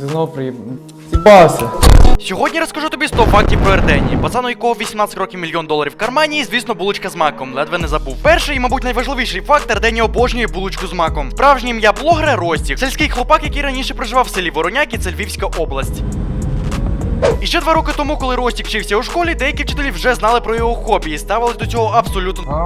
Ти знову приїб... Сьогодні розкажу тобі 100 фактів про Ердені, пацану якого 18 років мільйон доларів в кармані, і звісно, булочка з маком, ледве не забув. Перший і, мабуть, найважливіший факт Ердені обожнює булочку з маком. Справжнє ім'я блогера Ростік, сільський хлопак, який раніше проживав в селі Вороняки, це Львівська область. І ще два роки тому, коли Ростік вчився у школі, деякі вчителі вже знали про його хобі і ставились до цього абсолютно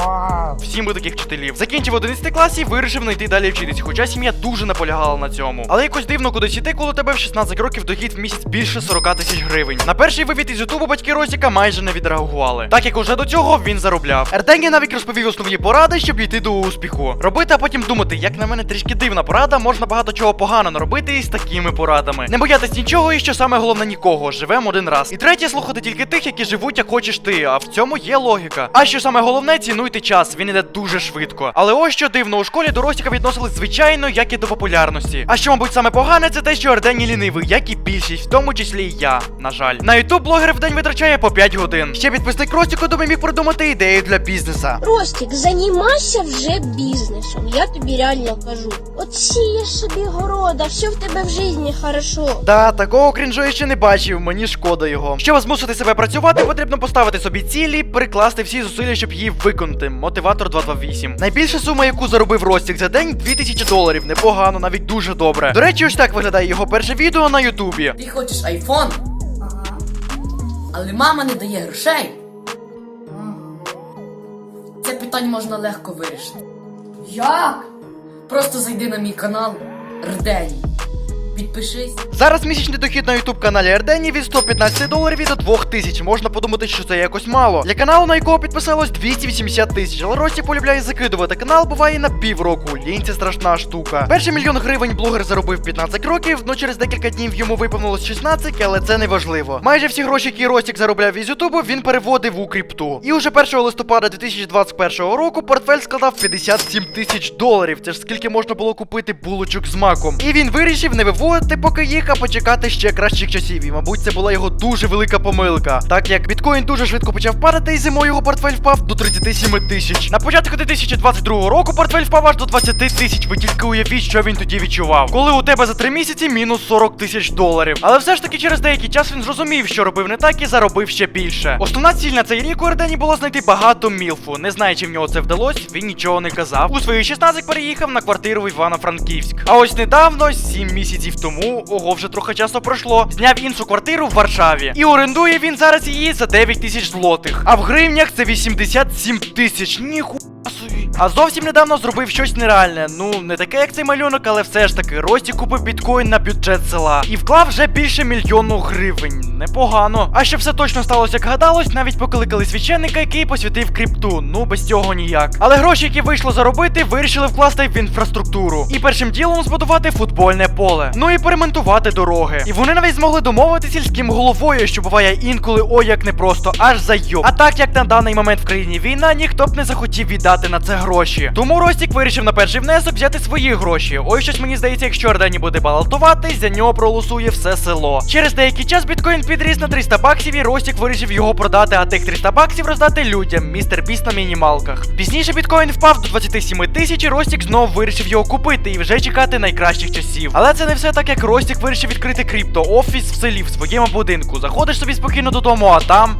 всім би таких вчителів. Закінчив 11 клас і вирішив не йти далі вчитись, хоча сім'я дуже наполягала на цьому. Але якось дивно кудись іти, коли тебе в 16 років дохід в місяць більше 40 тисяч гривень. На перший вивід із Ютубу батьки Ростіка майже не відреагували. Так як уже до цього він заробляв. Ерденгі навіть розповів основні поради, щоб йти до успіху. Робити, а потім думати, як на мене трішки дивна порада, можна багато чого погано наробити із такими порадами. Не боятись нічого, і що саме головне нікого. Живемо один раз. І третє, слухати тільки тих, які живуть, як хочеш ти. А в цьому є логіка. А що саме головне, цінуйте час. Він іде дуже швидко. Але ось що дивно, у школі до Ростіка відносились звичайно, як і до популярності. А що, мабуть, саме погане, це те, що Ардені лінивий, як і більшість, в тому числі і я. На жаль. На ютуб блогер в день витрачає по 5 годин. Ще підписник Ростіку думаю міг придумати ідею для бізнеса. Ростик, займайся вже бізнесом. Я тобі реально кажу. От сієш собі города, все в тебе в житті хорошо. Та такого крінжу я ще не бачив, мені шкода його. Щоб змусити себе працювати, потрібно поставити собі цілі, перекласти всі зусилля, щоб її виконати. Мотиватор 228. Найбільша сума, яку заробив Ростік за день 2000 доларів. Непогано, навіть дуже добре. До речі, ось так виглядає його перше відео на Ютубі. Ти хочеш айфон? Ага. Але мама не дає грошей. Це питання можна легко вирішити. Як? Просто зайди на мій канал Рдені. Підпишись. Зараз місячний дохід на ютуб каналі Ердені від 115 доларів і до 2000. Можна подумати, що це якось мало. Для каналу, на якого підписалось 280 тисяч. Але Рості полюбляє закидувати канал, буває на півроку. Лінь це страшна штука. Перший мільйон гривень блогер заробив 15 років, но через декілька днів йому виповнилось 16, але це не важливо. Майже всі гроші, які Ростік заробляв із Ютубу, він переводив у крипту. І уже 1 листопада 2021 року портфель складав 57 тисяч доларів. Це ж скільки можна було купити булочок з маком. І він вирішив не виводити поки їх, а почекати ще кращих часів. І мабуть, це була його дуже велика помилка. Так як біткоін дуже швидко почав падати, і зимою його портфель впав до 37 тисяч. На початку 2022 року портфель впав аж до 20 тисяч. Ви тільки уявіть, що він тоді відчував. Коли у тебе за 3 місяці мінус 40 тисяч доларів. Але все ж таки через деякий час він зрозумів, що робив не так і заробив ще більше. Основна ціль на цей рік у Ердені було знайти багато мілфу. Не знаю, чи в нього це вдалося, він нічого не казав. У свої 16 переїхав на квартиру в Івано-Франківськ. А ось недавно, 7 місяців тому, ого, вже трохи часу пройшло, зняв іншу квартиру в Варшаві. І орендує він зараз її за 9 тисяч злотих. А в гривнях це 87 тисяч. Ніху. А зовсім недавно зробив щось нереальне. Ну, не таке, як цей малюнок, але все ж таки, Рості купив біткоін на бюджет села і вклав вже більше мільйону гривень. Непогано. А щоб все точно сталося, як гадалось, навіть покликали священника, який посвятив крипту. Ну без цього ніяк. Але гроші, які вийшло заробити, вирішили вкласти в інфраструктуру. І першим ділом збудувати футбольне поле. Ну і поремонтувати дороги. І вони навіть змогли домовити сільським головою, що буває інколи ой як непросто, аж зайоб. А так як на даний момент в країні війна, ніхто б не захотів віддати на це гроші. Тому Ростік вирішив на перший внесок взяти свої гроші. Ой, щось мені здається, якщо Ордені буде балотуватись, за нього проголосує все село. Через деякий час біткоін підріс на 300 баксів, і Ростік вирішив його продати, а тих 300 баксів роздати людям. Містер Біст на мінімалках. Пізніше біткоін впав до 27 тисяч, і Ростік знов вирішив його купити і вже чекати найкращих часів. Але це не все так, як Ростік вирішив відкрити крипто офіс в селі в своєму будинку. Заходиш собі спокійно додому, а там.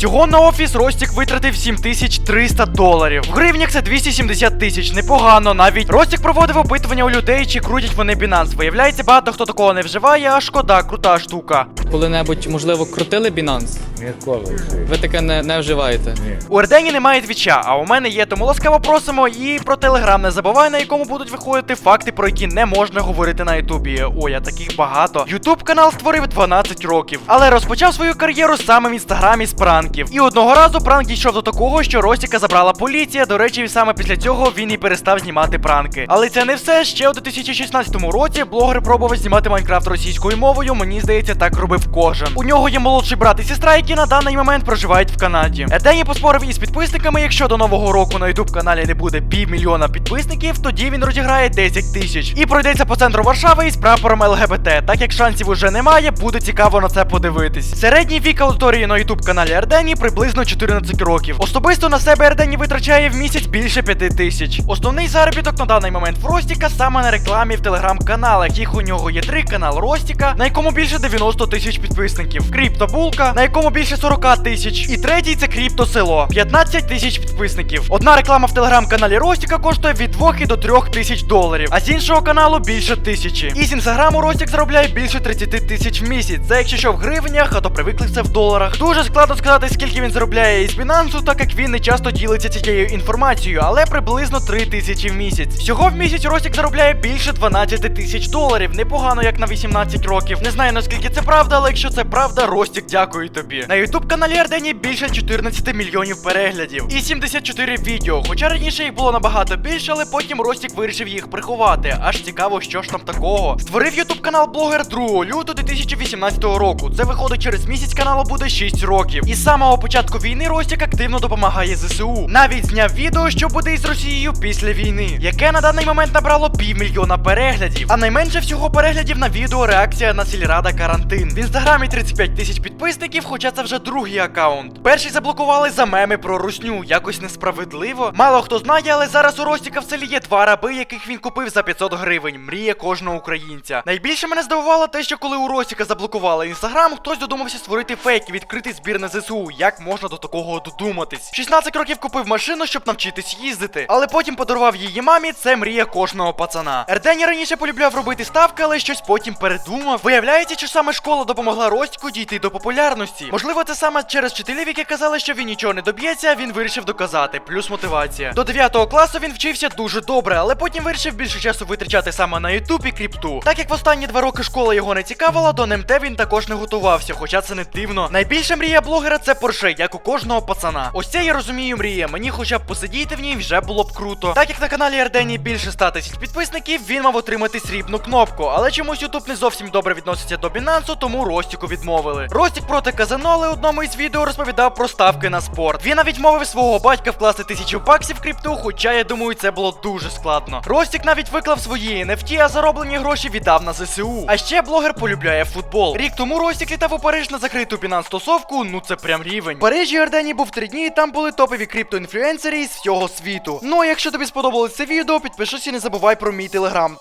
Всього на офіс Ростік витратив 7300 доларів. В гривнях це 270 тисяч. Непогано навіть. Ростік проводив опитування у людей, чи крутять вони Binance. Виявляється, багато хто такого не вживає, а шкода, крута штука. Коли-небудь, можливо, крутили Binance? Ніколи. Ви таке не, не вживаєте? У Ердені немає твіча, а у мене є, тому ласкаво просимо. І про телеграм не забувай, на якому будуть виходити факти, про які не можна говорити на Ютубі. Ой, а таких багато. Ютуб канал створив 12 років, але розпочав свою кар'єру саме в інстаграмі з пранків. І одного разу пранк дійшов до такого, що Ростіка забрала поліція. До речі, саме після цього він і перестав знімати пранки. Але це не все. Ще у 2016 році блогер пробував знімати Майнкрафт російською мовою. Мені здається, так робив кожен. У нього є молодший брат і сестра, які на даний момент проживають в Канаді. Едені поспорив із підписниками. Якщо до нового року на ютуб каналі не буде півмільйона підписників, тоді він розіграє 10 тисяч і пройдеться по центру Варшави із прапором ЛГБТ. Так як шансів уже немає, буде цікаво на це подивитись. Середній вік аудиторії на ютуб каналі Ердені Ердені приблизно 14 років. Особисто на себе Ердені витрачає в місяць більше 5 тисяч. Основний заробіток на даний момент в Ростіка саме на рекламі в телеграм-каналах. Їх у нього є три канал Ростіка, на якому більше 90 тисяч підписників. Криптобулка, на якому більше 40 тисяч. І третій це Крипто-село, 15 тисяч підписників. Одна реклама в телеграм-каналі Ростіка коштує від 2 до 3 тисяч доларів, а з іншого каналу більше тисячі. І з інстаграму Ростік заробляє більше 30 тисяч в місяць. Це якщо що в гривнях, а то привикли все в доларах. Дуже складно сказати, скільки він заробляє із Binance, так як він не часто ділиться цією інформацією, але приблизно 3 тисячі в місяць. Всього в місяць Ростік заробляє більше 12 тисяч доларів. Непогано, як на 18 років. Не знаю наскільки це правда, але якщо це правда, Ростік, дякую тобі. На ютуб каналі Ардені більше 14 мільйонів переглядів і 74 відео. Хоча раніше їх було набагато більше, але потім Ростік вирішив їх приховати. Аж цікаво, що ж там такого. Створив ютуб канал блогер 2 лютого 2018 року. Це виходить через місяць каналу буде 6 років. І з самого початку війни Ростік активно допомагає ЗСУ. Навіть зняв відео, що буде із Росією після війни, яке на даний момент набрало півмільйона переглядів. А найменше всього переглядів на відео реакція на сільрада карантин. В інстаграмі 35 тисяч підписників, хоча це вже другий аккаунт. Перший заблокували за меми про русню. Якось несправедливо. Мало хто знає, але зараз у Ростіка в селі є два раби, яких він купив за 500 гривень. Мрія кожного українця. Найбільше мене здивувало те, що коли у Ростіка заблокували інстаграм, хтось додумався створити фейк і відкрити збір на ЗСУ. Як можна до такого додуматись? 16 років купив машину, щоб навчитись їздити, але потім подарував її мамі. Це мрія кожного пацана. Ердені раніше полюбляв робити ставки, але щось потім передумав. Виявляється, що саме школа допомогла Ростіку дійти до популярності. Можливо, це саме через вчителів, які казали, що він нічого не доб'ється, він вирішив доказати. Плюс мотивація. До 9 класу він вчився дуже добре, але потім вирішив більше часу витрачати саме на Ютуб і кріпту. Так як в останні два роки школа його не цікавила, до НМТ він також не готувався, хоча це не дивно. Найбільша мрія блогера це Порше, як у кожного пацана. Ось це я розумію мрія. Мені хоча б посидіти в ній вже було б круто. Так як на каналі Ардені більше 100 тисяч підписників, він мав отримати срібну кнопку. Але чомусь Ютуб не зовсім добре відноситься до Бінансу, тому Ростіку відмовили. Ростік проти казино, але у одному із відео розповідав про ставки на спорт. Він навіть мовив свого батька вкласти тисячу баксів в крипту, хоча я думаю, це було дуже складно. Ростік навіть виклав свої NFT, а зароблені гроші віддав на ЗСУ. А ще блогер полюбляє футбол. Рік тому Ростік літав у Париж на закриту Binance стосовку, ну це прям рівень. В Парижі Ордені був три дні, і там були топові криптоінфлюенсери із всього світу. Ну а якщо тобі сподобалось це відео, підпишись і не забувай про мій телеграм.